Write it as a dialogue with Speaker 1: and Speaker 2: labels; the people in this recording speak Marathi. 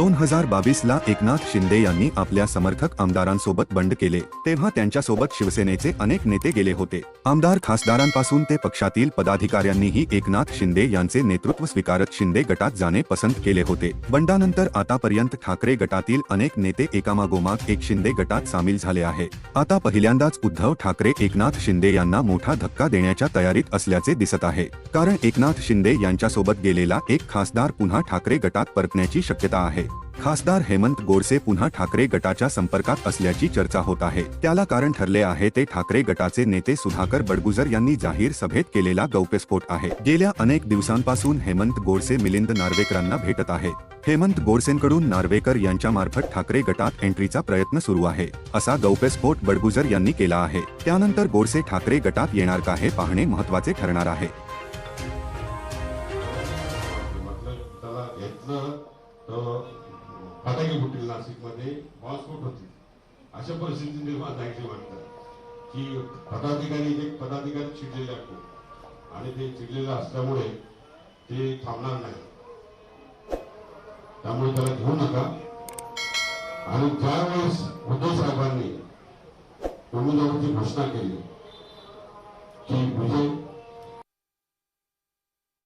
Speaker 1: दोन हजार बावीस ला एकनाथ शिंदे यांनी आपल्या समर्थक आमदारांसोबत बंड केले. तेव्हा त्यांच्यासोबत शिवसेनेचे अनेक नेते गेले होते. आमदार खासदारांपासून ते पक्षातील पदाधिकाऱ्यांनीही एकनाथ शिंदे यांचे नेतृत्व स्वीकारत शिंदे गटात जाणे पसंत केले होते. बंडानंतर आतापर्यंत ठाकरे गटातील अनेक नेते एकामागोमाग एक शिंदे गटात सामील झाले आहे. आता पहिल्यांदाच उद्धव ठाकरे एकनाथ शिंदे यांना मोठा धक्का देण्याच्या तयारीत असल्याचे दिसत आहे. कारण एकनाथ शिंदे यांच्यासोबत गेलेला एक खासदार पुन्हा ठाकरे गटात परतण्याची शक्यता आहे. खासदार हेमंत गोडसे पुन्हा ठाकरे गटाच्या संपर्कात असल्याची चर्चा होत आहे. त्याला कारण ठरले आहे ते ठाकरे गटाचे नेते सुधाकर बडगुजर यांनी जाहीर सभेत केलेला गौप्यस्फोट आहे. गेल्या अनेक दिवसांपासून हेमंत गोडसे मिलिंद नार्वेकरांना भेटत आहेत हेमंत गोडसेंकडून नार्वेकर यांच्या मार्फत ठाकरे गटात एंट्रीचा प्रयत्न सुरू आहे असा गौप्यस्फोट बडगुजर यांनी केला आहे. त्यानंतर गोडसे ठाकरे गटात येणार का हे पाहणे महत्त्वाचे ठरणार आहे.
Speaker 2: तो नाशिकमध्ये बॉम्बस्फोट होते. अशा परिस्थिती निर्माण झाली वाटतं. की पदाधिकारी एक पदाधिकारी चिडलेले असतो आणि ते चिडलेलं असल्यामुळे ते थांबणार नाही. त्यामुळे त्याला घेऊ नका. आणि ज्यावेळेस उद्धव साहेबांनी उमेदवाराची घोषणा केली. की विजय